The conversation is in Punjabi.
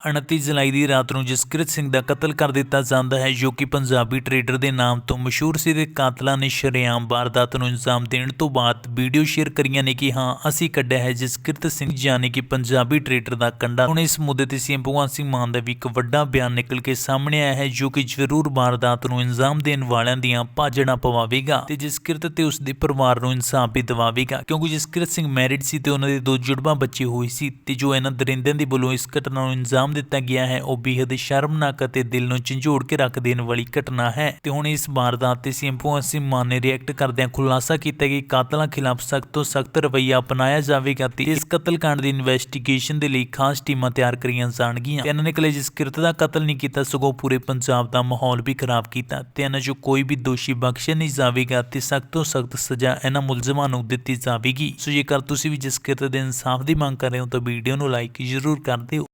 29 ਜੁਲਾਈ ਦੀ ਰਾਤ ਨੂੰ ਜਸਕ੍ਰਿਤ ਸਿੰਘ ਦਾ ਕਤਲ ਕਰ ਦਿੱਤਾ ਜਾਂਦਾ ਹੈ, ਜੋ ਕਿ ਪੰਜਾਬੀ ਟਰੇਡਰ ਦੇ ਨਾਮ ਤੋਂ ਮਸ਼ਹੂਰ ਸੀ ਤੇ ਕਾਤਲਾਂ ਨੇ ਸ਼ਰੇਆਮ ਵਾਰਦਾਤ ਨੂੰ ਅੰਜਾਮ ਦੇਣ ਤੋਂ ਬਾਅਦ ਵੀਡੀਓ ਸ਼ੇਅਰ ਕਰੀਆਂ ਨੇ ਕਿ ਹਾਂ, ਅਸੀਂ ਕੱਢਿਆ ਹੈ ਜਸਕ੍ਰਿਤ ਸਿੰਘ ਜਾਨੀ ਕਿ ਪੰਜਾਬੀ ਟਰੇਡਰ ਦਾ ਕੰਡਾ। ਹੁਣ ਇਸ ਮੁੱਦੇ ਤੇ ਸੀਐਮ ਭਗਵੰਤ ਸਿੰਘ ਮਾਨ ਦਾ ਵੀ ਇੱਕ ਵੱਡਾ ਬਿਆਨ ਨਿਕਲ ਕੇ ਸਾਹਮਣੇ ਆਇਆ ਹੈ, ਜੋ ਕਿ ਜ਼ਰੂਰ ਵਾਰਦਾਤ ਨੂੰ ਇੰਜਾਮ ਦੇਣ ਵਾਲਿਆਂ ਦੀਆਂ ਭਾਜੜਾਂ ਪਵਾਵੇਗਾ ਤੇ ਜਸਕ੍ਰਿਤ ਤੇ ਉਸ ਦੇ ਪਰਿਵਾਰ ਨੂੰ ਇਨਸਾਫ ਵੀ ਦਿਵਾਵੇਗਾ, ਕਿਉਂਕਿ ਜਸਕ੍ਰਿਤ ਸਿੰਘ ਮੈਰਿਡ ਸੀ ਤੇ ਉਹਨਾਂ ਦੇ ਦੋ ਜੁੜਵਾ ਬੱਚੇ ਹੋਏ ਸੀ ਤੇ ਜੋ ਇਹਨਾਂ ਦਰਿੰਦਿਆਂ ਦੀ ਵੱਲੋਂ ਇਸ ਘਟਨਾ ਨੂੰ ਇੰਜਾਮ ਅੰਜਾਮ ਦਿੱਤਾ ਗਿਆ ਹੈ। ਉਹ ਬੇਹੱਦ ਸ਼ਰਮਨਾਕ ਅਤੇ ਦਿਲ ਨੂੰ ਝੰਜੋੜ ਕੇ ਰੱਖ ਦੇਣ ਵਾਲੀ ਘਟਨਾ ਹੈ। ਤੇ ਹੁਣ ਇਸ ਵਾਰਦਾਤ ਤੇ ਸੀਐਮ ਭਗਵੰਤ ਸਿੰਘ ਮਾਨ ਨੇ ਰਿਐਕਟ ਕਰਦਿਆਂ ਖੁਲਾਸਾ ਕੀਤਾ ਕਿ ਕਾਤਲਾਂ ਖਿਲਾਫ ਸਖਤ ਤੋਂ ਸਖਤ ਰਵੱਈਆ ਅਪਣਾਇਆ ਜਾਵੇਗਾ ਤੇ ਇਸ ਕਤਲकांड ਦੀ ਇਨਵੈਸਟੀਗੇਸ਼ਨ ਦੇ ਲਈ ਖਾਸ ਟੀਮਾਂ ਤਿਆਰ ਕਰੀਆਂ ਜਾਣਗੀਆਂ। ਇਹਨਾਂ ਨੇ ਕਲੇ ਕਿਰਤ ਦਾ ਕਤਲ ਨਹੀਂ ਕੀਤਾ, ਸਗੋਂ ਪੂਰੇ ਪੰਜਾਬ ਦਾ ਮਾਹੌਲ ਵੀ ਖਰਾਬ ਕੀਤਾ। ਤੇ ਇਹਨਾਂ 'ਚੋਂ ਕੋਈ ਵੀ ਦੋਸ਼ੀ ਬਖਸ਼ਿਆ ਨਹੀਂ ਜਾਵੇਗਾ ਤੇ ਸਖਤ ਤੋਂ ਸਖਤ ਸਜ਼ਾ ਇਹਨਾਂ ਮੁਲਜ਼ਮਾਂ ਨੂੰ ਦਿੱਤੀ ਜਾਵੇਗੀ। ਸੋ ਜੇਕਰ ਤੁਸੀਂ ਵੀ ਜਿਸ ਕਿਰਤ ਦੇ ਇਨਸਾਫ ਦੀ ਮੰਗ ਕਰ ਰਹੇ ਹੋ ਤਾਂ ਵੀਡੀਓ ਨੂੰ ਲਾਈਕ ਜ਼ਰੂਰ ਕਰ ਦਿਓ।